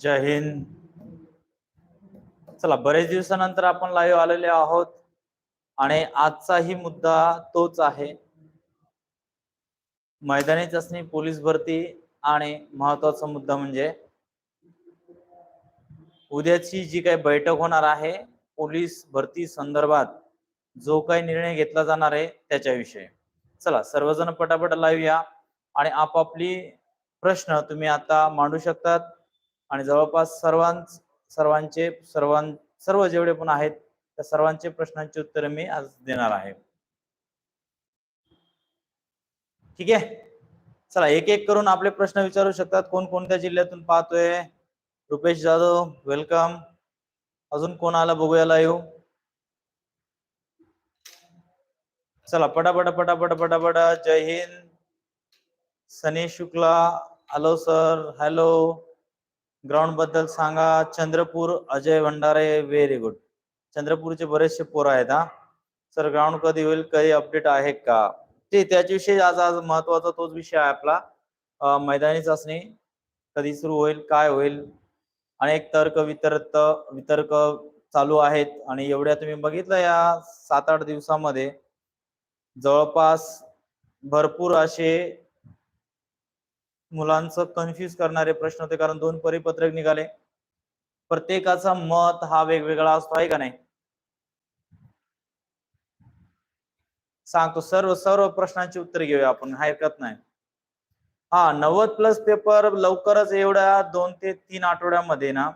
जय हिंद. चला बरेच दिवसानंतर आपण लाईव्ह आलेले आहोत आणि आजचाही मुद्दा तोच आहे. मैदानी चाचणी पोलीस भरती आणि महत्त्वाचा मुद्दा म्हणजे उद्याची जी काही बैठक होणार आहे पोलीस भरती संदर्भात जो काही निर्णय घेतला जाणार आहे त्याच्याविषयी. चला सर्वजण पटापट लाईव्ह या आणि आपापली प्रश्न तुम्ही आता मांडू शकतात. आणि जवळपास सर्वांच सर्वांचे सर्वां सर्व जेवढे पण आहेत त्या सर्वांचे प्रश्नांची उत्तरे मी आज देणार आहे. ठीक आहे? चला एक एक करून आपले प्रश्न विचारू शकतात. कोण कोणत्या जिल्ह्यातून पाहतोय? रुपेश जाधव वेलकम अजून कोण आला? बघूया लाईव्ह चला पटापट पटापट पटापट. जय Hind. Sunny Shukla. Hello sir hello ग्राउंडबद्दल सांगा. चंद्रपूर अजय भंडारे व्हेरी गुड चंद्रपूरचे बरेचसे पोरं आहेत हा. सर ग्राउंड कधी होईल? काही अपडेट आहे का? ते त्याच्याविषयी आज आज महत्त्वाचा तोच विषय आहे आपला. मैदानी चाचणी कधी सुरू होईल? काय होईल? अनेक तर्क वितर्क वितर्क चालू आहेत. आणि एवढ्या तुम्ही बघितलं या सात आठ दिवसामध्ये. जवळपास भरपूर असे मुलांचं कन्फ्यूज करणारे प्रश्न होते कारण दोन परिपत्रक निघाले. प्रत्येकाचा मत हा वेगवेगळा असतो आहे का नाही? सांगतो सर्व सर्व प्रश्नांची उत्तर घेऊया आपण हरकत नाही. हा नव्वद प्लस पेपर लवकरच एवढ्या दोन ते तीन आठवड्यामध्ये ना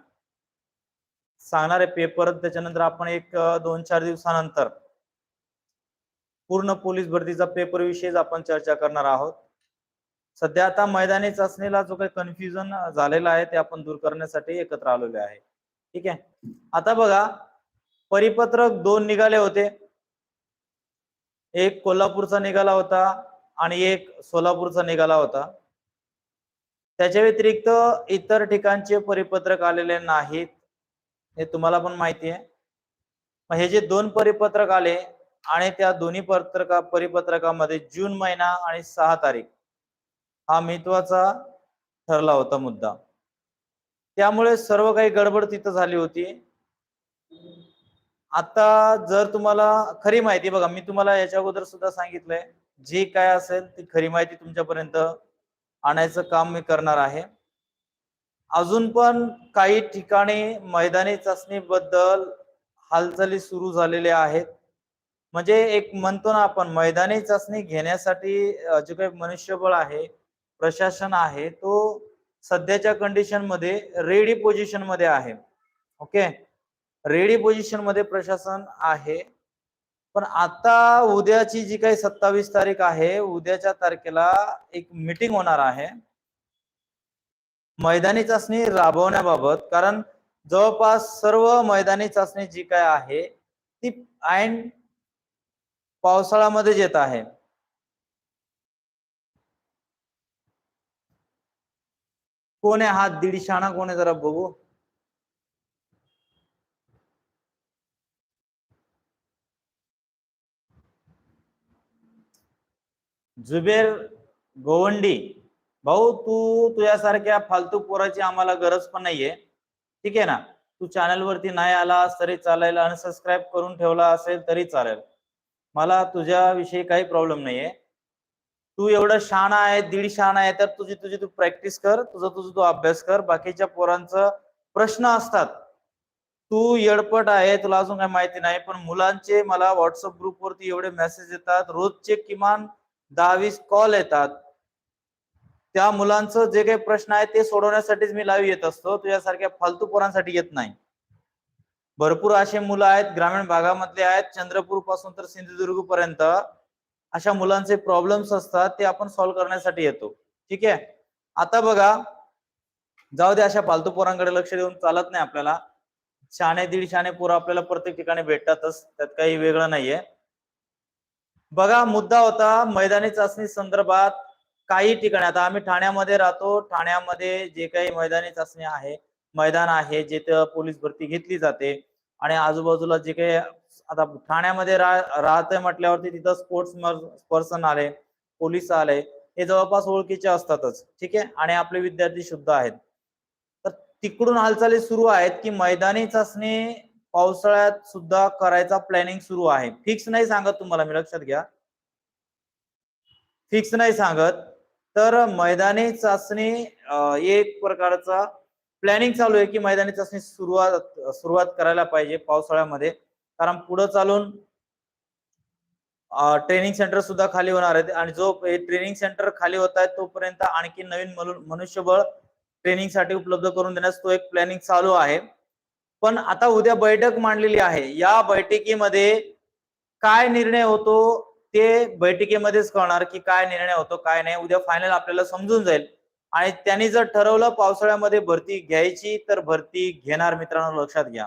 सांगणारे पेपर त्याच्यानंतर आपण एक दोन चार दिवसानंतर पूर्ण पोलीस भरतीचा पेपर विषयीच आपण चर्चा करणार आहोत. सध्या आता मैदानी चाचणीला जो काही कन्फ्युजन झालेला आहे ते आपण दूर करण्यासाठी एकत्र आलेले आहे. ठीक आहे? आता बघा परिपत्रक दोन निघाले होते. एक कोल्हापूरचा निघाला होता आणि एक सोलापूरचा निघाला होता. त्याच्या व्यतिरिक्त इतर ठिकाणचे परिपत्रक आलेले नाहीत. हे तुम्हाला पण माहिती आहे. मग हे जे दोन परिपत्रक आले आणि त्या दोन्ही पत्रका परिपत्रकामध्ये जून महिना आणि सहा तारीख. हा महत्त्वाचा ठरला होता मुद्दा. त्यामुळे सर्व काही गडबड तिथं झाली होती. आता जर तुम्हाला खरी माहिती बघा मी तुम्हाला याच्या अगोदर सुद्धा सांगितलंय जे काय असेल ती खरी माहिती तुमच्यापर्यंत आणायचं काम मी करणार आहे. अजून पण काही ठिकाणी मैदानी चाचणीबद्दल हालचाली सुरू झालेल्या आहेत. म्हणजे एक म्हणतो ना आपण मैदानी चाचणी घेण्यासाठी जे काही मनुष्यबळ आहे प्रशासन आहे तो सध्याच्या कंडिशनमध्ये रेडी पोझिशनमध्ये आहे. ओके रेडी पोझिशनमध्ये प्रशासन आहे. पण आता उद्याची जी काही सत्तावीस तारीख आहे उद्याच्या तारखेला एक मीटिंग होणार आहे. मैदानी चाचणी राबवण्याबाबत. कारण जवळपास सर्व मैदानी चाचणी जी काय आहे ती ऐन पावसाळ्यामध्येच येत आहे. कोण आहे हा दीड शाणा? कोण आहे जरा बघू. जुबेर गोवंडी भाऊ तू तुझ्यासारख्या फालतू पोराची आम्हाला गरज पण नाहीये. ठीक आहे ना? तू चॅनल वरती नाही आलास तरी चालेल. अनसबस्क्राईब करून ठेवला असेल तरी चालेल. मला तुझ्याविषयी काही प्रॉब्लेम नाहीये. तू एवढं शाणा आहे दीड शाणा आहे तर तुझी तुझी तू प्रॅक्टिस कर तुझा तुझा तू अभ्यास कर. बाकीच्या पोरांचं प्रश्न असतात. तू येडपट आहे तुला अजून काही माहिती नाही पण मुलांचे मला व्हॉट्सअप ग्रुपवरती एवढे मेसेज येतात. रोजचे किमान दहा वीस कॉल येतात. त्या मुलांचं जे काही प्रश्न आहे ते सोडवण्यासाठीच मी लाईव्ह येत असतो. तुझ्यासारख्या फालतू पोरांसाठी येत नाही. भरपूर असे मुलं आहेत ग्रामीण भागामधले आहेत चंद्रपूरपासून तर सिंधुदुर्ग पर्यंत अशा मुलांचे प्रॉब्लेम्स असतात ते आपण सॉल्व्ह करण्यासाठी येतो. ठीक आहे? आता बघा जाऊ दे अशा फालतू पोरांकडे लक्ष देऊन चालत नाही आपल्याला. शाणे दीड शाणे पोरं आपल्याला प्रत्येक ठिकाणी भेटतातच त्यात काही वेगळं नाहीये. बघा मुद्दा होता मैदानी चाचणी संदर्भात काही ठिकाणी. आता आम्ही ठाण्यामध्ये राहतो ठाण्यामध्ये जे काही मैदानी चाचणी आहे मैदान आहे जिथं पोलीस भरती घेतली जाते. आणि आजूबाजूला जे काही आता ठाण्यामध्ये राहतंय म्हटल्यावरती तिथं स्पोर्ट्स पर्सन आले पोलीस आले हे जवळपास ओळखीचे असतातच. ठीक आहे? आणि आपले विद्यार्थी शुद्ध आहेत. तर तिकडून हालचाली सुरू आहेत की मैदानी चाचणी पावसाळ्यात सुद्धा करायचा प्लॅनिंग सुरू आहे. फिक्स नाही सांगत तुम्हाला मी लक्षात घ्या. फिक्स नाही सांगत. तर मैदानी चाचणी एक प्रकारचा प्लॅनिंग चालू आहे की मैदानी चाचणी सुरुवात सुरुवात करायला पाहिजे पावसाळ्यामध्ये. कारण पुढे चालून ट्रेनिंग सेंटर सुद्धा खाली होणार आहेत. आणि जो ट्रेनिंग सेंटर खाली होत आहे तोपर्यंत आणखी नवीन मनुष्यबळ ट्रेनिंगसाठी उपलब्ध करून देण्यास तो एक प्लॅनिंग चालू आहे. पण आता उद्या बैठक मांडलेली आहे. या बैठकीमध्ये काय निर्णय होतो ते बैठकीमध्येच कळणार की काय निर्णय होतो काय नाही. उद्या फायनल आपल्याला समजून जाईल. आणि त्यांनी जर ठरवलं पावसाळ्यामध्ये भरती घ्यायची तर भरती घेणार मित्रांनो लक्षात घ्या.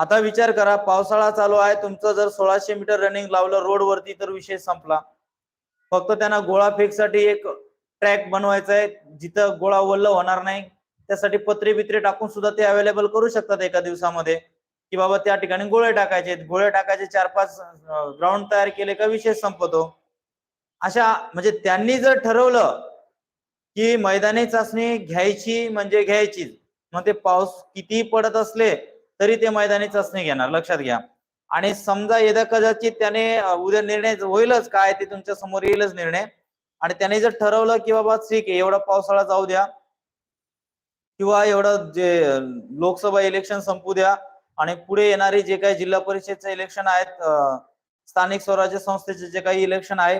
आता विचार करा पावसाळा चालू आहे तुमचं जर सोळाशे मीटर रनिंग लावलं रोड वरती तर विषय संपला. फक्त त्यांना गोळा फेकसाठी एक ट्रॅक बनवायचा आहे जिथं गोळा वल्ल होणार नाही त्यासाठी पत्रे बित्रे टाकून सुद्धा ते अवेलेबल करू शकतात एका दिवसामध्ये. की बाबा त्या ठिकाणी गोळे टाकायचे गोळे टाकायचे चार पाच ग्राउंड तयार केले का विषय संपतो. अशा म्हणजे त्यांनी जर ठरवलं की मैदानी चाचणी घ्यायची म्हणजे घ्यायचीच मग ते पाऊस कितीही पडत असले तरी ते मैदानी चाचणी घेणार लक्षात घ्या. आणि समजा येत्या कदाचित त्याने उद्या निर्णय होईलच काय ते तुमच्यासमोर येईलच निर्णय. आणि त्याने जर ठरवलं की बाबा ठीक आहे एवढा पावसाळा जाऊ द्या किंवा एवढं जे लोकसभा इलेक्शन संपू द्या आणि पुढे येणारे जे काही जिल्हा परिषदचे इलेक्शन आहेत स्थानिक स्वराज्य संस्थेचे जे काही इलेक्शन आहे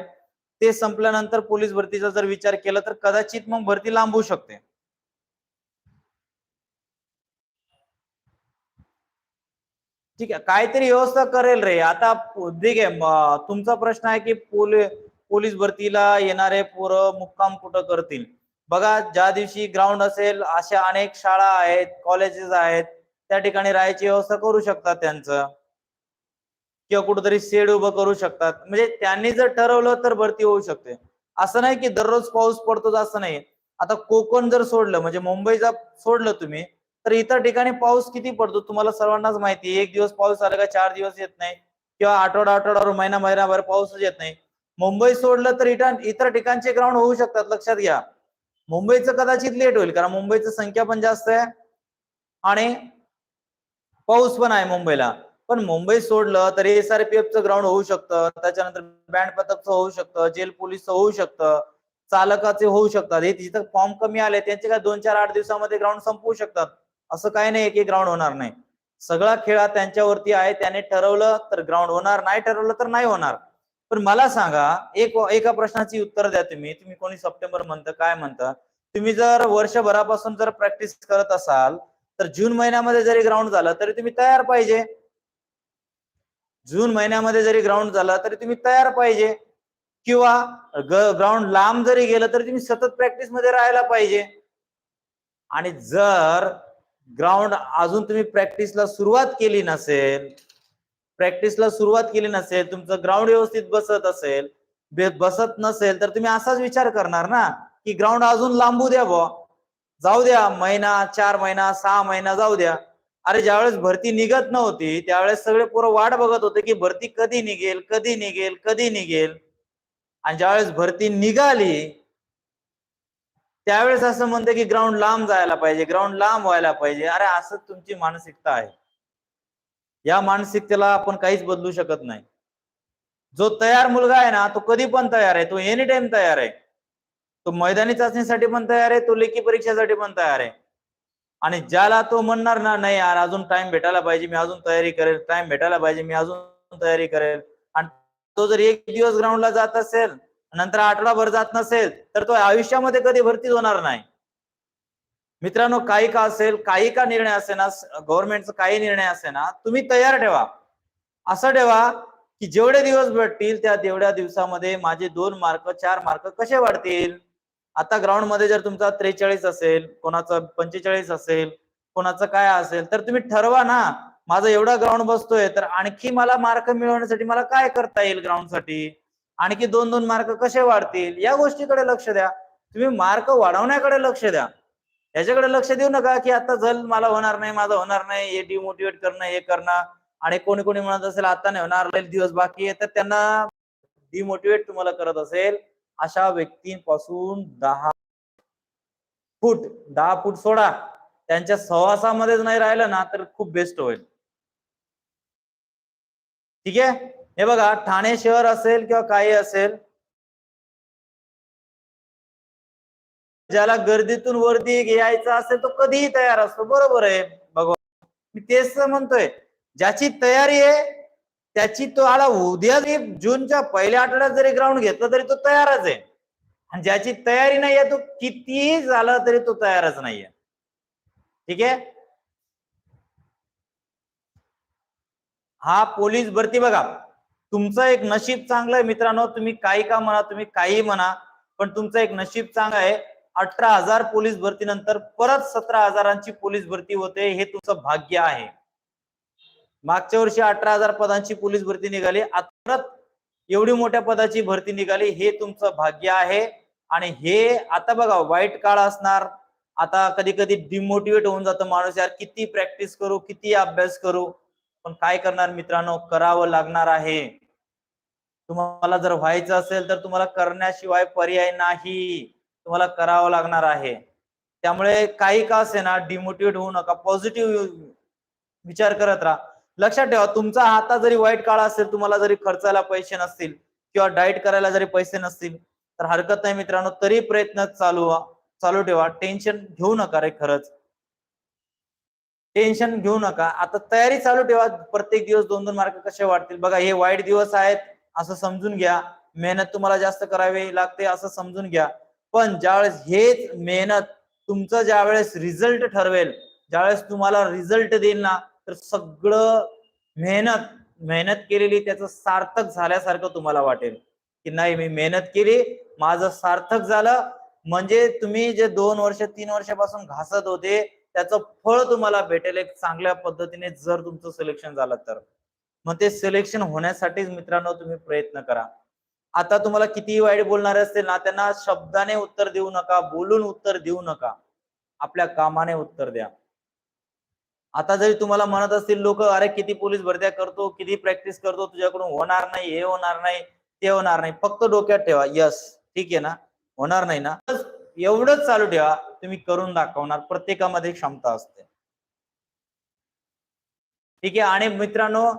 ते संपल्यानंतर पोलीस भरतीचा जर विचार केला तर कदाचित मग भरती लांबू शकते. ठीक आहे काहीतरी व्यवस्था करेल रे. आता ठीक आहे तुमचा प्रश्न आहे की पोली पोलीस भरतीला येणारे पोरं मुक्काम कुठं करतील? बघा ज्या दिवशी ग्राउंड असेल अशा अनेक शाळा आहेत कॉलेजेस आहेत त्या ठिकाणी राहायची व्यवस्था करू शकतात त्यांचं. किंवा कुठंतरी शेड उभं करू शकतात. म्हणजे त्यांनी जर ठरवलं तर भरती होऊ शकते. असं नाही की दररोज पाऊस पडतोच असं नाही. आता कोकण जर सोडलं म्हणजे मुंबईचा सोडलं तुम्ही तर इतर ठिकाणी पाऊस किती पडतो तुम्हाला सर्वांनाच माहिती एक दिवस पाऊस आला का चार दिवस येत नाही किंवा आठवडा आठवड्यावर महिना महिनाभर पाऊसच येत नाही. मुंबई सोडलं तर इतर इतर ठिकाणचे ग्राउंड होऊ शकतात लक्षात घ्या. मुंबईचं कदाचित लेट होईल कारण मुंबईचं संख्या पण जास्त आहे आणि पाऊस पण आहे मुंबईला. पण मुंबई सोडलं तर एसआरपीएफचं ग्राउंड होऊ शकतं त्याच्यानंतर बँड पथकचं होऊ शकतं जेल पोलीसचं होऊ शकतं चालकाचे होऊ शकतात. हे तिथं फॉर्म कमी आले त्यांचे काय दोन चार आठ दिवसामध्ये ग्राउंड संपवू शकतात. असं काही नाही की ग्राउंड होणार नाही. सगळा खेळ हा त्यांच्यावरती आहे त्याने ठरवलं तर ग्राउंड होणार नाही ठरवलं तर नाही होणार. पण मला सांगा एक एका प्रश्नाची उत्तर द्या तुम्ही. तुम्ही कोणी सप्टेंबर म्हणता काय म्हणता? तुम्ही जर वर्षभरापासून जर प्रॅक्टिस करत असाल तर जून महिन्यामध्ये जरी ग्राउंड झालं तरी तुम्ही तयार पाहिजे. जून महिन्यामध्ये जरी ग्राउंड झाला तरी तुम्ही तयार पाहिजे. किंवा ग्राउंड लांब जरी गेलं तरी तुम्ही सतत प्रॅक्टिसमध्ये राहायला पाहिजे. आणि जर ग्राउंड अजून तुम्ही प्रॅक्टिसला सुरुवात केली नसेल प्रॅक्टिसला सुरुवात केली नसेल तुमचं ग्राउंड व्यवस्थित बसत असेल बसत नसेल तर तुम्ही असाच विचार करणार ना की ग्राउंड अजून लांबू द्या बुवा. जाऊ द्या महिना चार महिना सहा महिना जाऊ द्या. अरे ज्यावेळेस भरती निघत नव्हती त्यावेळेस सगळे पोरं वाट बघत होते की भरती कधी निघेल कधी निघेल कधी निघेल. आणि ज्यावेळेस भरती निघाली त्यावेळेस असं म्हणते की ग्राउंड लांब जायला पाहिजे ग्राउंड लांब व्हायला पाहिजे. अरे असं तुमची मानसिकता आहे. या मानसिकतेला आपण काहीच बदलू शकत नाही. जो तयार मुलगा आहे ना तो कधी पण तयार आहे. तो एनी टाइम तयार आहे. तो मैदानी चाचणीसाठी पण तयार आहे तो लेखी परीक्षेसाठी पण तयार आहे. आणि ज्याला तो म्हणणार ना नाही यार अजून टाइम भेटायला पाहिजे मी अजून तयारी करेल. टाइम भेटायला पाहिजे मी अजून तयारी करेल. आणि तो जर एक दिवस ग्राउंडला जात असेल नंतर आठवडाभर जात नसेल तर तो आयुष्यामध्ये कधी भरती होणार नाही. मित्रांनो काही का असेल काही का निर्णय असे ना गव्हर्नमेंटचा काही निर्णय असे ना तुम्ही तयार ठेवा. असं ठेवा की जेवढे दिवस भेटतील त्या तेवढ्या दिवसामध्ये माझे दोन मार्क चार मार्क कसे वाढतील? आता ग्राउंडमध्ये जर तुमचा त्रेचाळीस असेल कोणाचं पंचेचाळीस असेल कोणाचं काय असेल तर तुम्ही ठरवा ना. माझा एवढा ग्राउंड बसतोय तर आणखी मला मार्क मिळवण्यासाठी मला काय करता येईल ग्राउंडसाठी? आणखी दोन दोन मार्क कसे वाढतील? या गोष्टीकडे लक्ष द्या. तुम्ही मार्क वाढवण्याकडे लक्ष द्या. याच्याकडे लक्ष देऊ नका की आता जल मला होणार नाही माझं होणार नाही हे डिमोटिवेट करणं हे करणं. आणि कोणी कोणी म्हणत असेल आता नाही होणार दिवस बाकी आहे तर त्यांना डिमोटिवेट तुम्हाला करत असेल. अशा व्यक्तींपासून दहा फूट दहा फूट सोडा. त्यांच्या सहवासामध्येच नाही राहिलं ना तर खूप बेस्ट होईल. ठीक आहे? हे बघा ठाणे शहर असेल किंवा काही असेल ज्याला गर्दीतून वरती घ्यायचं असेल तो कधीही तयार असतो. बरोबर आहे भगवान. मी तेच म्हणतोय. ज्याची तयारी आहे त्याची तो आला उद्या जूनच्या पहिल्या आठवड्यात जरी ग्राउंड घेतलं तरी तो तयारच आहे. आणि ज्याची तयारी नाहीये तो कितीही झाला तरी तो तयारच नाहीये ठीक आहे? हा पोलीस भरती बघा. तुमचं एक नशीब चांगलं आहे मित्रांनो तुम्ही काही का म्हणा तुम्ही काही म्हणा पण तुमचं एक नशीब चांगलं आहे. अठरा हजार पोलीस भरतीनंतर परत सतरा हजारांची पोलीस भरती होते हे तुमचं भाग्य आहे. मागच्या वर्षी अठरा हजार पदांची पोलीस भरती निघाली परत एवढी मोठ्या पदाची भरती निघाली हे तुमचं भाग्य आहे. आणि हे आता बघा वाईट काळ असणार. आता कधी कधी डिमोटिवेट होऊन जातं माणूस यार किती प्रॅक्टिस करू किती अभ्यास करू. पण काय करणार मित्रांनो करावं लागणार आहे. तुम्हाला जर व्हायचं असेल तर तुम्हाला करण्याशिवाय पर्याय नाही. तुम्हाला करावं लागणार आहे. त्यामुळे काही का असे ना डिमोटिवेट होऊ नका. पॉझिटिव्ह विचार करत राहा. लक्षात ठेवा तुमचा हाता जरी वाईट काळ असेल तुम्हाला जरी खर्चाला पैसे नसतील किंवा डाएट करायला जरी पैसे नसतील तर हरकत नाही मित्रांनो. तरी प्रयत्न चालू चालू ठेवा. टेन्शन घेऊ नका रे खरंच. टेन्शन घेऊ नका. आता तयारी चालू ठेवा. प्रत्येक दिवस दोन दोन मार्क कसे वाढतील? बघा हे वाईट दिवस आहेत. असं समजून घ्या. मेहनत तुम्हाला जास्त करावी लागते असं समजून घ्या. पण ज्यावेळेस हेच मेहनत तुमचं ज्यावेळेस रिझल्ट ठरवेल ज्यावेळेस तुम्हाला रिझल्ट देईल ना तर सगळं मेहनत मेहनत केलेली त्याचं सार्थक झाल्यासारखं तुम्हाला वाटेल. की नाही मी मेहनत केली माझं सार्थक झालं. म्हणजे तुम्ही जे दोन वर्ष तीन वर्षापासून घासत होते त्याचं फळ तुम्हाला भेटेल एक चांगल्या पद्धतीने जर तुमचं सिलेक्शन झालं तर. मग ते सिलेक्शन होण्यासाठीच मित्रांनो तुम्ही प्रयत्न करा. आता तुम्हाला कितीही वाईट बोलणारे असतील ना त्यांना शब्दाने उत्तर देऊ नका बोलून उत्तर देऊ नका. आपल्या कामाने उत्तर द्या. आता जरी तुम्हाला म्हणत असतील लोक अरे किती पोलीस भरत्या करतो किती प्रॅक्टिस करतो तुझ्याकडून होणार नाही हे होणार नाही ते होणार नाही. फक्त डोक्यात ठेवा यस ठीक आहे ना होणार नाही ना. एवढंच चालू ठेवा तुम्ही करून दाखवणार प्रत्येकामध्ये क्षमता असते. ठीक आहे आणि मित्रांनो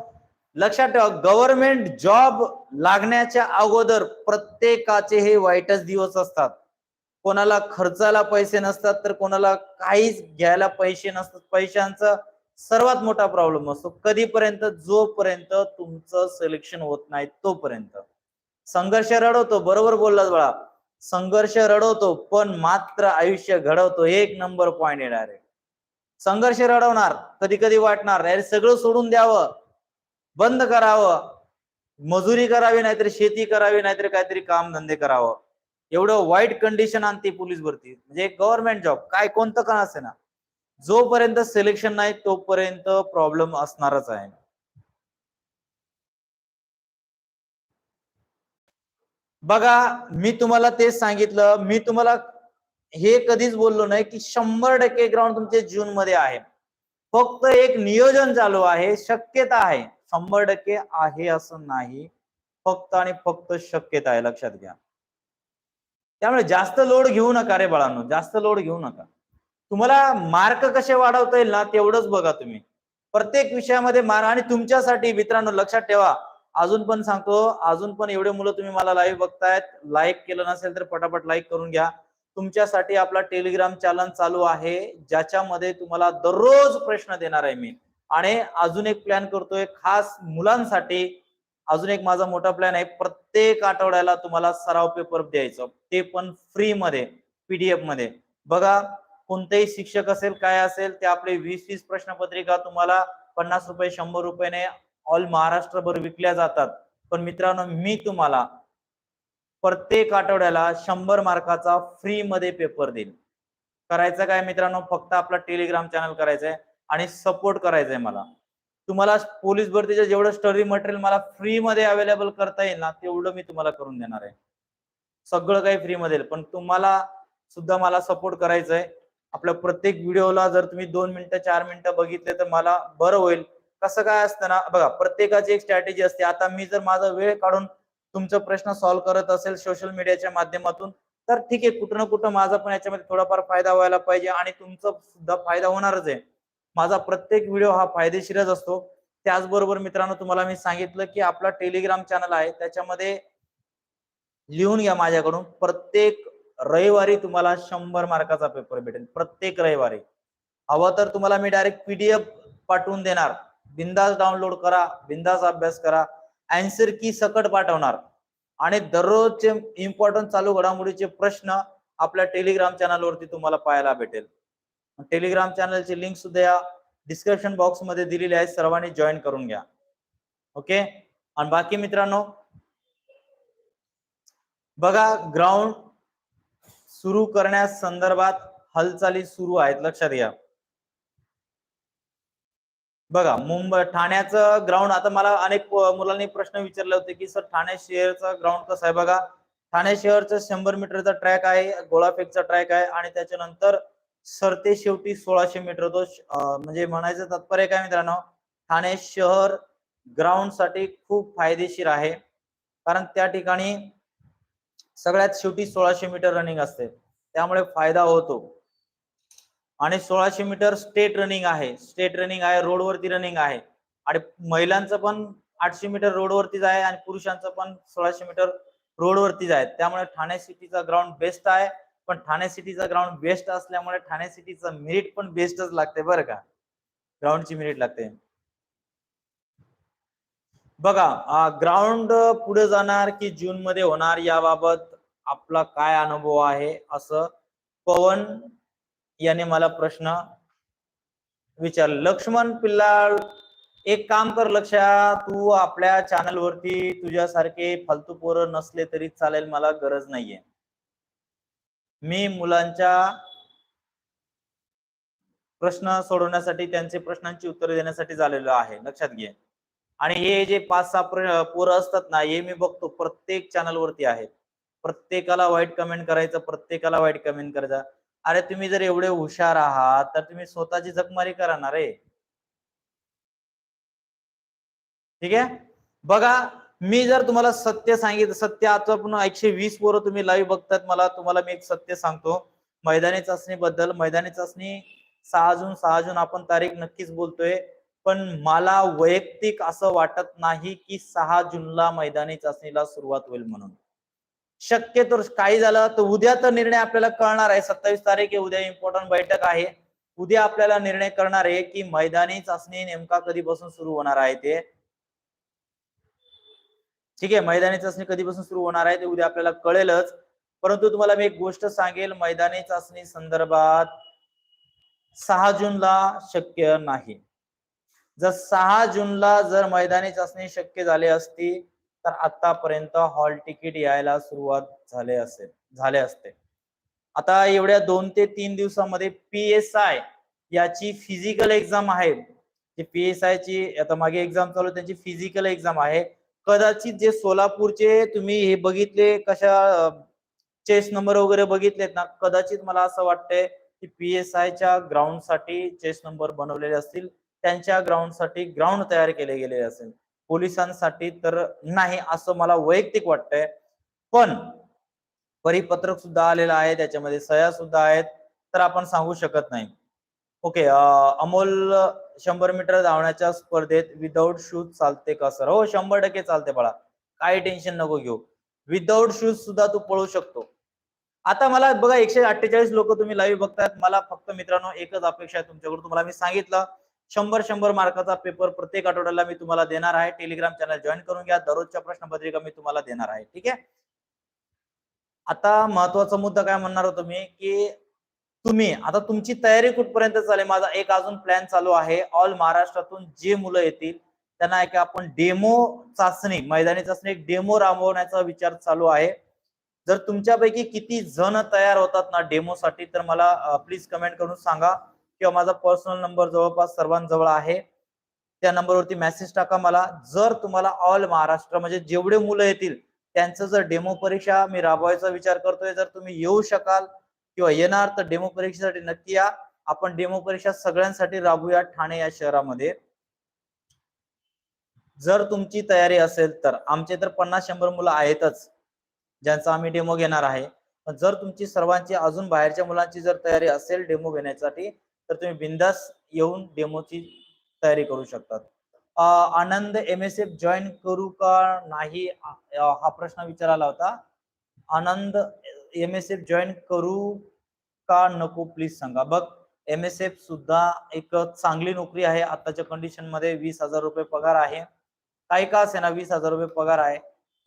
लक्षात ठेवा गव्हर्नमेंट जॉब लागण्याच्या अगोदर प्रत्येकाचे हे वाईटच दिवस असतात. कोणाला खर्चाला पैसे नसतात तर कोणाला काहीच घ्यायला पैसे नसतात. पैशांचा सर्वात मोठा प्रॉब्लेम असतो. कधीपर्यंत? जोपर्यंत तुमचं सिलेक्शन होत नाही तोपर्यंत. संघर्ष रडवतो बरोबर बोललात बाळा. संघर्ष रडवतो पण मात्र आयुष्य घडवतो. एक नंबर पॉइंट येणार आहे. संघर्ष रडवणार कधी कधी वाटणार अरे सगळं सोडून द्यावं. बंद करावं. मजुरी करावी नाहीतर शेती करावी नाहीतर काहीतरी काम धंदे करावं. एवढं वाईट कंडिशन आणते पोलीस भरती म्हणजे गव्हर्नमेंट जॉब काय कोणतं का असे ना जोपर्यंत सिलेक्शन नाही तोपर्यंत प्रॉब्लेम असणारच आहे. बघा मी तुम्हाला तेच सांगितलं. मी तुम्हाला हे कधीच बोललो नाही की शंभर टक्के ग्राउंड तुमचे जून मध्ये आहे. फक्त एक नियोजन चालू आहे शक्यता आहे. शंभर टक्के आहे असं नाही. फक्त आणि फक्त शक्यता आहे लक्षात घ्या. त्यामुळे जास्त लोड घेऊ नका रे बाळांनो जास्त लोड घेऊ नका. तुम्हाला मार्क कसे वाढवता येईल ना तेवढंच बघा तुम्ही. प्रत्येक विषयामध्ये मार आणि तुमच्यासाठी मित्रांनो लक्षात ठेवा. अजून पण सांगतो अजून पण एवढे मुलं तुम्ही मला लाईव्ह बघतायत. लाईक केलं नसेल तर पटापट लाईक करून घ्या. तुमच्यासाठी आपला टेलिग्राम चॅनल चालू आहे ज्याच्यामध्ये तुम्हाला दररोज प्रश्न देणार आहे मी. आणि अजून एक प्लॅन करतोय खास मुलांसाठी. अजून एक माझा मोठा प्लॅन आहे प्रत्येक आठवड्याला तुम्हाला सराव पेपर द्यायचं. ते पण फ्री मध्ये पीडीएफमध्ये. बघा कोणतेही शिक्षक असेल काय असेल ते आपले वीस वीस प्रश्नपत्रिका तुम्हाला पन्नास रुपये शंभर रुपयाने ऑल महाराष्ट्रभर विकल्या जातात. पण मित्रांनो मी तुम्हाला प्रत्येक आठवड्याला शंभर मार्काचा फ्री मध्ये पेपर देईल करायचं काय मित्रांनो? फक्त आपला टेलिग्राम चॅनल करायचा आहे आणि सपोर्ट करायचंय मला. तुम्हाला पोलीस भरतीचं जेवढं स्टडी मटेरियल मला फ्री मध्ये अवेलेबल करता येईल ना तेवढं मी तुम्हाला करून देणार आहे. सगळं काही फ्री मध्ये पण तुम्हाला सुद्धा मला सपोर्ट करायचं आहे आपल्या प्रत्येक व्हिडिओला जर तुम्ही दोन मिनिटं चार मिनिटं बघितले तर मला बरं होईल. कसं काय असतं ना बघा प्रत्येकाची एक स्ट्रॅटेजी असते. आता मी जर माझा वेळ काढून तुमचा प्रश्न सॉल्व्ह करत असेल सोशल मीडियाच्या माध्यमातून तर ठीक आहे कुठं ना कुठं माझा पण याच्यामध्ये थोडाफार फायदा व्हायला पाहिजे आणि तुमचा सुद्धा फायदा होणारच आहे. माझा प्रत्येक व्हिडिओ हा फायदेशीरच असतो. त्याचबरोबर मित्रांनो तुम्हाला मी सांगितलं की आपला टेलिग्राम चॅनल आहे. त्याच्यामध्ये लिहून घ्या माझ्याकडून. प्रत्येक रविवारी तुम्हाला शंभर मार्काचा पेपर भेटेल. प्रत्येक रविवारी. हवं तर तुम्हाला मी डायरेक्ट पीडीएफ पाठवून देणार. बिंदास डाउनलोड करा बिंदास अभ्यास करा. अँसर की सकट पाठवणार. आणि दररोजचे इम्पॉर्टंट चालू घडामोडीचे प्रश्न आपल्या टेलिग्राम चॅनलवरती तुम्हाला पाहायला भेटेल. टेलिग्राम चॅनलची लिंक सुद्धा या डिस्क्रिप्शन बॉक्समध्ये दिलेली आहे सर्वांनी जॉईन करून घ्या. ओके आणि बाकी मित्रांनो बघा ग्राउंड सुरू करण्यास संदर्भात हालचाली सुरू आहेत. लक्षात घ्या. बघा मुंबई ठाण्याचं ग्राउंड आता मला अनेक मुलांनी प्रश्न विचारले होते की सर ठाणे शहरचं ग्राउंड कसं आहे? बघा ठाणे शहरचं शंभर मीटरचा ट्रॅक आहे गोळाफेकचा ट्रॅक आहे आणि त्याच्यानंतर सरते शेवटी सोळाशे मीटर तो म्हणजे म्हणायचं तात्पर्य काय मित्रांनो? ठाणे शहर ग्राउंडसाठी खूप फायदेशीर आहे. कारण त्या ठिकाणी सगळ्यात शेवटी सोळाशे मीटर रनिंग असते. त्यामुळे फायदा होतो. आणि सोळाशे मीटर स्टेट रनिंग आहे. स्टेट रनिंग आहे रोडवरती रनिंग आहे. आणि महिलांचं पण आठशे मीटर रोडवरतीच आहे आणि पुरुषांचं पण सोळाशे मीटर रोडवरतीच आहे. त्यामुळे ठाणे सिटीचा ग्राउंड बेस्ट आहे. पण ठाणे सिटीचा ग्राउंड बेस्ट असल्यामुळे ठाणे सिटीचं मेरिट पण बेस्टच लागते बरं का? ग्राउंडची मेरिट लागते. बघा ग्राउंड पुढे जाणार की जून मध्ये होणार याबाबत आपला काय अनुभव आहे? असं पवन याने मला प्रश्न विचारला. लक्ष्मण पिल्लाळ एक काम कर लक्षा तू आपल्या चॅनल वरती तुझ्यासारखे फालतू पोरं नसले तरी चालेल मला गरज नाहीये. मी मुलांच्या प्रश्न सोडवण्यासाठी त्यांचे प्रश्नांची उत्तरे देण्यासाठी झालेलो आहे. लक्षात घे. आणि हे जे पाच सहा पोरं असतात ना हे मी बघतो प्रत्येक चॅनलवरती आहेत. प्रत्येकाला वाईट कमेंट करायचं प्रत्येकाला वाईट कमेंट करायचं. अरे तुम्ही जर एवढे हुशार आहात तर तुम्ही स्वतःची जखमारी करा ना रे. ठीक आहे? बघा मी जर तुम्हाला सत्य सांगितलं सत्य आता पण एकशे वीस पोरं तुम्ही लाईव्ह बघतात मला तुम्हाला मी एक सत्य सांगतो. मैदानी चाचणी बद्दल मैदानी चाचणी सहा जून सहा जून आपण तारीख नक्कीच बोलतोय पण मला वैयक्तिक असं वाटत नाही की सहा जूनला मैदानी चाचणीला सुरुवात होईल म्हणून. शक्यतो काही झालं तर उद्या तर निर्णय आपल्याला कळणार आहे. सत्तावीस तारीख आहे उद्या इम्पॉर्टंट बैठक आहे. उद्या आपल्याला निर्णय करणार आहे की मैदानी चाचणी नेमका कधीपासून सुरू होणार आहे ते. ठीक आहे मैदानी चाचणी कधीपासून सुरू होणार आहे ते उद्या आपल्याला कळेलच. परंतु तुम्हाला मी एक गोष्ट सांगेल मैदानी चाचणी संदर्भात सहा जूनला शक्य नाही. जर सहा जूनला जर मैदानी चाचणी शक्य झाली असती तर आतापर्यंत हॉल तिकीट यायला सुरुवात झाले असेल झाले असते. आता एवढ्या दोन ते तीन दिवसामध्ये पी एस आय याची फिजिकल एक्झाम आहे. जी पी एस आय ची आता मागे एक्झाम चालू आहे, त्यांची फिजिकल एक्झाम आहे. कदाचित जे सोलापूरचे तुम्ही हे बघितले कशा चेस नंबर वगैरे बघितलेत ना कदाचित मला असं वाटतंय की पी एस आयच्या ग्राउंडसाठी चेस नंबर बनवलेले असतील त्यांच्या ग्राउंडसाठी ग्राउंड तयार केले गेले असेल. पोलिसांसाठी तर नाही असं मला वैयक्तिक वाटतंय. पण परिपत्रक सुद्धा आलेलं आहे त्याच्यामध्ये सह्या सुद्धा आहेत तर आपण सांगू शकत नाही. ओके अमोल शंभर मीटर धावण्याच्या स्पर्धेत विदाऊट शूज चालते का सर हो शंभर टक्के चालते बाळा. काही टेन्शन नको घेऊ. विदाऊट शूज सुद्धा तू पळू शकतो. आता मला बघा एकशे अठ्ठेचाळीस लोक तुम्ही लाईव्ह बघतायत. मला फक्त मित्रांनो एकच अपेक्षा आहे तुमच्याकडून. तुम्हाला मी सांगितलं शंभर शंभर मार्काचा पेपर प्रत्येक आठवड्याला मी तुम्हाला देणार आहे. टेलिग्राम चॅनल जॉईन करून घ्या. दररोजच्या प्रश्नपत्रिका मी तुम्हाला देणार आहे. ठीक आहे? आता महत्त्वाचा मुद्दा काय म्हणणार होतो मी की तुम्ही आता तुमची तयारी कुठपर्यंत चालेल? माझा एक अजून प्लॅन चालू आहे. ऑल महाराष्ट्रातून जे मुलं येतील त्यांना एक आपण डेमो चाचणी मैदानी चाचणी एक डेमो राबवण्याचा विचार चालू आहे. जर तुमच्यापैकी किती जण तयार होतात ना डेमोसाठी तर मला प्लीज कमेंट करून सांगा. किंवा माझा पर्सनल नंबर जवळपास सर्वांजवळ आहे. त्या नंबरवरती मेसेज टाका मला. जर तुम्हाला ऑल महाराष्ट्र म्हणजे जेवढे मुलं येतील त्यांचं जर डेमो परीक्षा मी राबवायचा विचार करतोय जर तुम्ही येऊ शकाल किंवा येणार तर डेमो परीक्षेसाठी नक्की या. आपण डेमो परीक्षा सगळ्यांसाठी राबूया ठाणे या शहरामध्ये. जर तुमची तयारी असेल तर आमचे तर पन्नास शंभर मुलं आहेतच ज्यांचा आम्ही डेमो घेणार आहे. जर तुमची सर्वांची अजून बाहेरच्या मुलांची जर तयारी असेल डेमो घेण्यासाठी तर तुम्ही बिंदास येऊन डेमोची तयारी करू शकतात. Anand M S F join करू का नाही हा प्रश्न विचारला होता. Anand M S F join करू का नको प्लीज सांगा. बघ एम एस एफ सुद्धा एक चांगली नोकरी आहे. आताच्या कंडिशनमध्ये वीस हजार रुपये पगार आहे. काही का असे ना वीस हजार रुपये पगार आहे.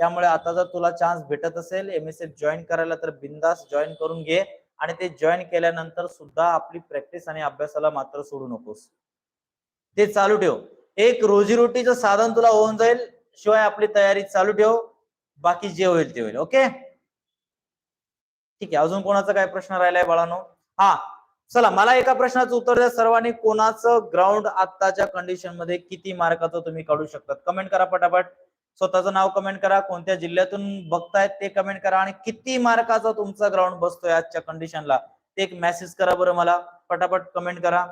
त्यामुळे आता जर तुला चान्स भेटत असेल एम एस एफ जॉईन करायला तर बिंदास जॉईन करून घे. आणि ते जॉईन केल्यानंतर सुद्धा आपली प्रॅक्टिस आणि अभ्यासाला मात्र सोडू नकोस. ते चालू ठेव. एक रोजीरोटीचं साधन तुला होऊन जाईल. शिवाय आपली तयारी चालू ठेव. बाकी जे होईल ते होईल. ओके ठीक आहे. अजून कोणाचा काय प्रश्न राहिलाय बाळानो? हा चला मला एका प्रश्नाचं उत्तर द्या. सर्वांनी कोणाचं ग्राउंड आत्ताच्या कंडिशनमध्ये किती मार्काचं तुम्ही काढू शकतात? कमेंट करा पटापट. स्वतःचं नाव कमेंट करा. कोणत्या जिल्ह्यातून बघतायत ते कमेंट करा. आणि किती मार्काचा तुमचा ग्राउंड बसतोय आजच्या कंडिशनला ते एक मेसेज करा बरं मला. पटापट कमेंट करा.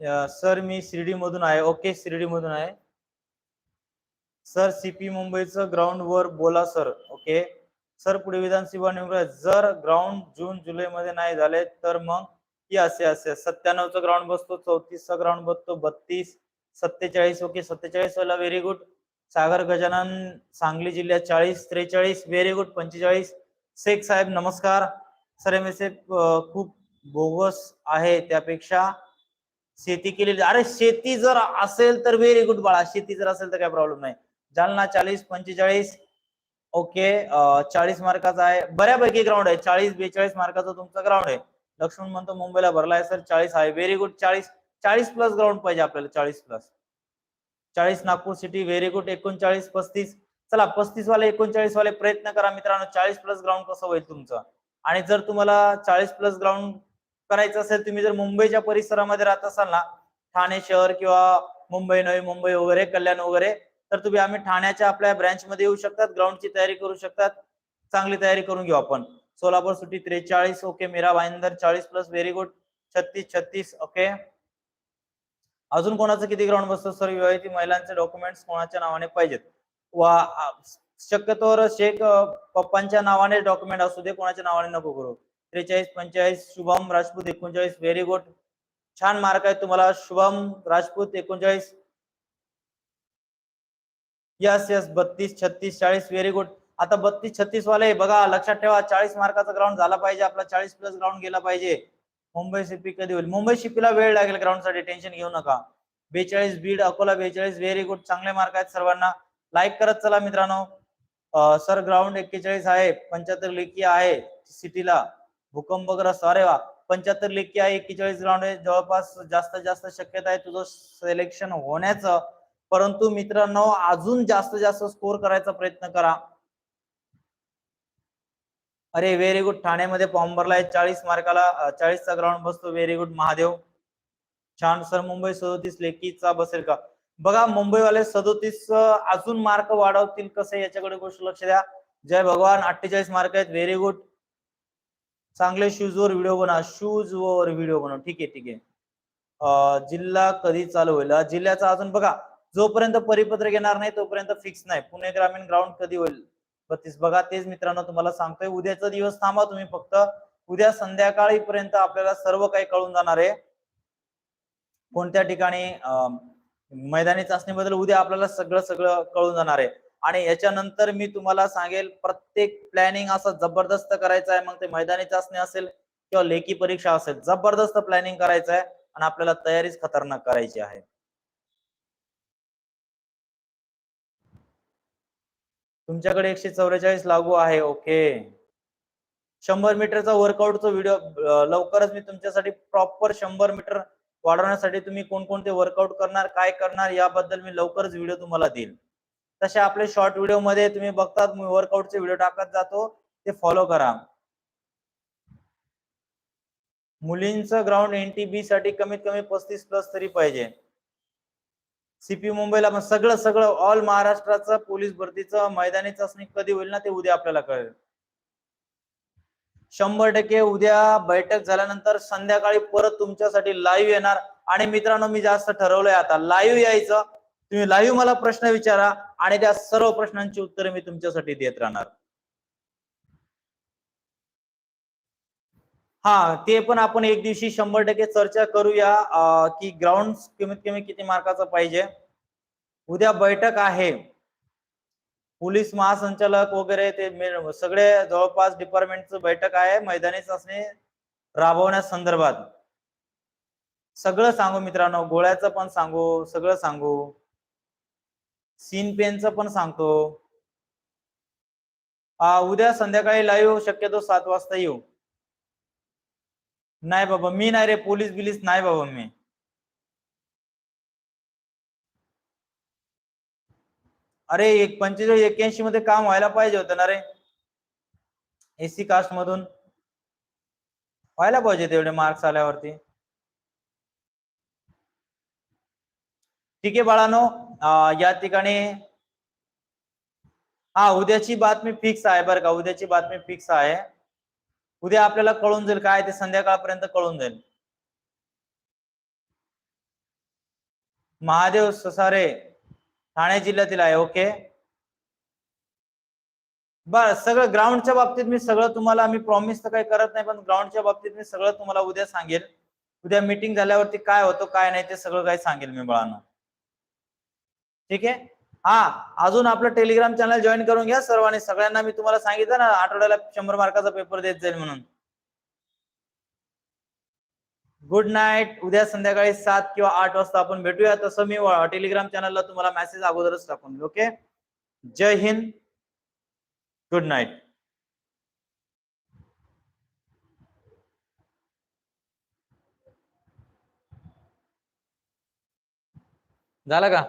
सर मी शिर्डी मधून आहे. ओके शिर्डी मधून आहे. सर सीपी मुंबईचं ग्राउंड वर बोला सर. ओके? सर पुढे विधानसभा निवडणूक आहे. जर ग्राउंड जून जुलै मध्ये नाही झाले तर मग? की असे असे. सत्त्याण्णवचं ग्राउंड बसतो चौतीसचा ग्राउंड बसतो बत्तीस सत्तेचाळीस. ओके सत्तेचाळीस वाला व्हेरी गुड सागर गजानन सांगली जिल्ह्यात चाळीस त्रेचाळीस व्हेरी गुड पंचेचाळीस. शेख साहेब नमस्कार. सर एम एस एफ खूप बोगस आहे त्यापेक्षा. शेती केलेली. अरे शेती जर असेल तर व्हेरी गुड बाळा. शेती जर असेल तर काय प्रॉब्लेम नाही. जालना चाळीस पंचेचाळीस. ओके चाळीस मार्काचा आहे. बऱ्यापैकी ग्राउंड आहे. चाळीस बेचाळीस मार्काचा तुमचा ग्राउंड आहे. लक्ष्मण म्हणतो मुंबईला भरला आहे सर चाळीस आहे. व्हेरी गुड चाळीस चाळीस प्लस ग्राउंड पाहिजे आपल्याला. चाळीस प्लस चाळीस नागपूर सिटी व्हेरी गुड एकोणचाळीस पस्तीस. चला पस्तीस वाले एकोणचाळीस वाले प्रयत्न करा मित्रांनो. चाळीस प्लस ग्राउंड कसं होईल तुमचं? आणि जर तुम्हाला चाळीस प्लस ग्राउंड करायचं असेल तुम्ही जर मुंबईच्या परिसरामध्ये राहत असाल ना ठाणे शहर किंवा मुंबई नवी मुंबई वगैरे कल्याण वगैरे तर तुम्ही आम्ही ठाण्याच्या आपल्या ब्रँच मध्ये येऊ शकतात ग्राउंडची तयारी करू शकतात चांगली तयारी करून घेऊ आपण. सोलापूर सुट्टी त्रेचाळीस ओके मीरा भाईंदर चाळीस प्लस व्हेरी गुड छत्तीस छत्तीस ओके. अजून कोणाचं किती ग्राउंड बसतो? सर विवाहित महिलांचे डॉक्युमेंट्स कोणाच्या नावाने पाहिजेत? वा शक्यतोवर शेख पप्पांच्या नावाने डॉक्युमेंट असू दे कोणाच्या नावाने नको करू. त्रेचाळीस पंचेचाळीस शुभम राजपूत एकोणचाळीस व्हेरी गुड. छान मार्क आहे तुम्हाला शुभम राजपूत एकोणचाळीस. यस यस बत्तीस छत्तीस चाळीस व्हेरी गुड. आता बत्तीस छत्तीस वाले बघा लक्षात ठेवा चाळीस मार्काचा ग्राउंड झाला पाहिजे आपला चाळीस प्लस ग्राउंड गेला पाहिजे. मुंबई सिपी कधी होईल? मुंबई सिपीला वेळ लागेल ग्राउंडसाठी टेन्शन घेऊ नका. बेचाळीस बीड अकोला बेचाळीस व्हेरी गुड. चांगले मार्क आहेत सर्वांना. लाईक करत चला मित्रांनो. सर ग्राउंड एक्केचाळीस आहे पंच्याहत्तर लेखी आहे सिटीला भूकंपग्रस्त अरे वा पंच्याहत्तर लेखी आहे एकेचाळीस ग्राउंड आहे जवळपास जास्तीत जास्त शक्यता आहे तुझं सिलेक्शन होण्याचं. परंतु मित्रांनो अजून जास्त जास्त स्कोर करायचा प्रयत्न करा. अरे व्हेरी गुड ठाण्यामध्ये फॉर्म भरलाय चाळीस मार्काला चाळीसचा ग्राउंड बसतो. Very good Mahadev. छान. सर मुंबई सदोतीस लेखीचा बसेल का? बघा मुंबईवाले सदोतीस अजून मार्क वाढवतील कसं याच्याकडे गोष्ट लक्ष द्या. जय भगवान. अठ्ठेचाळीस मार्क आहेत. व्हेरी गुड चांगले शूज वर व्हिडिओ बनवा. शूज वर व्हिडिओ बनव. ठीक आहे ठीक आहे. जिल्हा कधी चालू होईल? जिल्ह्याचा अजून बघा जोपर्यंत परिपत्रक येणार नाही तोपर्यंत फिक्स नाही. पुणे ग्रामीण ग्राउंड कधी होईल? बत्तीस. बघा तेच मित्रांनो तुम्हाला सांगतोय. उद्याचा दिवस थांबा तुम्ही फक्त. उद्या संध्याकाळी पर्यंत आपल्याला सर्व काही कळून जाणार आहे. कोणत्या ठिकाणी मैदानी चाचणीबद्दल उद्या आपल्याला सगळं सगळं कळून जाणार आहे. आणि याच्यानंतर मी तुम्हाला सांगेल प्रत्येक प्लॅनिंग असं जबरदस्त करायचं आहे मग ते मैदानी चाचणी असेल किंवा लेखी परीक्षा असेल जबरदस्त प्लॅनिंग करायचं आहे आणि आपल्याला तयारीच खतरनाक करायची आहे. तुमच्याकडे एकशे चौवेचाळीस लागू आहे ओके. शंभर मीटरचा वर्कआउटचा व्हिडिओ लवकरच मी तुमच्यासाठी प्रॉपर शंभर मीटर वाढवण्यासाठी तुम्ही कोणकोणते वर्कआउट करणार काय करणार याबद्दल मी लवकरच व्हिडिओ तुम्हाला देईल. तसे आपले शॉर्ट व्हिडिओमध्ये तुम्ही बघतात मी वर्कआउटचे व्हिडिओ टाकत जातो ते फॉलो करा. मुलींचं ग्राउंड एनटीबी साठी कमीत कमी पस्तीस प्लस तरी पाहिजे. सीपी मुंबईला पण सगळं सगळं ऑल महाराष्ट्राचं पोलीस भरतीचं मैदानी चाचणी कधी होईल ना ते उद्या आपल्याला कळेल. शंभर टक्के उद्या बैठक झाल्यानंतर संध्याकाळी परत तुमच्यासाठी लाईव्ह येणार. आणि मित्रांनो मी जास्त ठरवलंय आता लाईव्ह यायचं तुम्ही लाईव्ह मला प्रश्न विचारा आणि त्या सर्व प्रश्नांची उत्तरे मी तुमच्यासाठी देत राहणार. हा ते पण आपण एक दिवशी शंभर टक्के चर्चा करूया की ग्राउंड कमीत कमी किती मार्काचा पाहिजे. उद्या बैठक आहे. पोलीस महासंचालक वगैरे ते सगळे जवळपास डिपार्टमेंटचं बैठक आहे मैदानी चाचणी राबवण्यासंदर्भात सगळं सांगू मित्रांनो गोळ्याचं पण सांगू सगळं सांगू. सीन पेनचं पण सांगतो. उद्या संध्याकाळी लाईव्ह शक्यतो सात वाजता येऊ. नाही बाबा मी नाही रे पोलीस बिलीस नाही बाबा मी. अरे एक पंचेचाळीस एक्क्याऐंशी मध्ये काम व्हायला पाहिजे होतं ना रे. एसी कास्ट मधून. व्हायला पाहिजे तेवढे मार्क्स आल्यावरती. ठीक आहे बाळानो या ठिकाणी हा उद्याची बातमी फिक्स आहे बरं का उद्याची बातमी फिक्स आहे. उद्या आपल्याला कळून जाईल काय ते संध्याकाळपर्यंत कळून जाईल. महादेव ससारे ठाणे जिल्ह्यातील आहे ओके बर सगळं ग्राउंडच्या बाबतीत मी सगळं तुम्हाला मी प्रॉमिस तर काही करत नाही पण ग्राउंडच्या बाबतीत मी सगळं तुम्हाला उद्या सांगेल. उद्या मीटिंग झाल्यावरती काय होतं काय नाही ते सगळं काही सांगेल मी बाळांना. ठीक आहे? हा अजून आपलं टेलिग्राम चॅनल जॉईन करून घ्या सर्वांनी. सगळ्यांना मी तुम्हाला सांगितलं ना आठवड्याला शंभर मार्काचा पेपर देत जाईल म्हणून. गुड नाईट उद्या संध्याकाळी सात किंवा आठ वाजता आपण भेटूया. तसं मी टेलिग्राम चॅनलला तुम्हाला मेसेज अगोदरच टाकून ओके जय हिंद. गुड नाईट झालं का?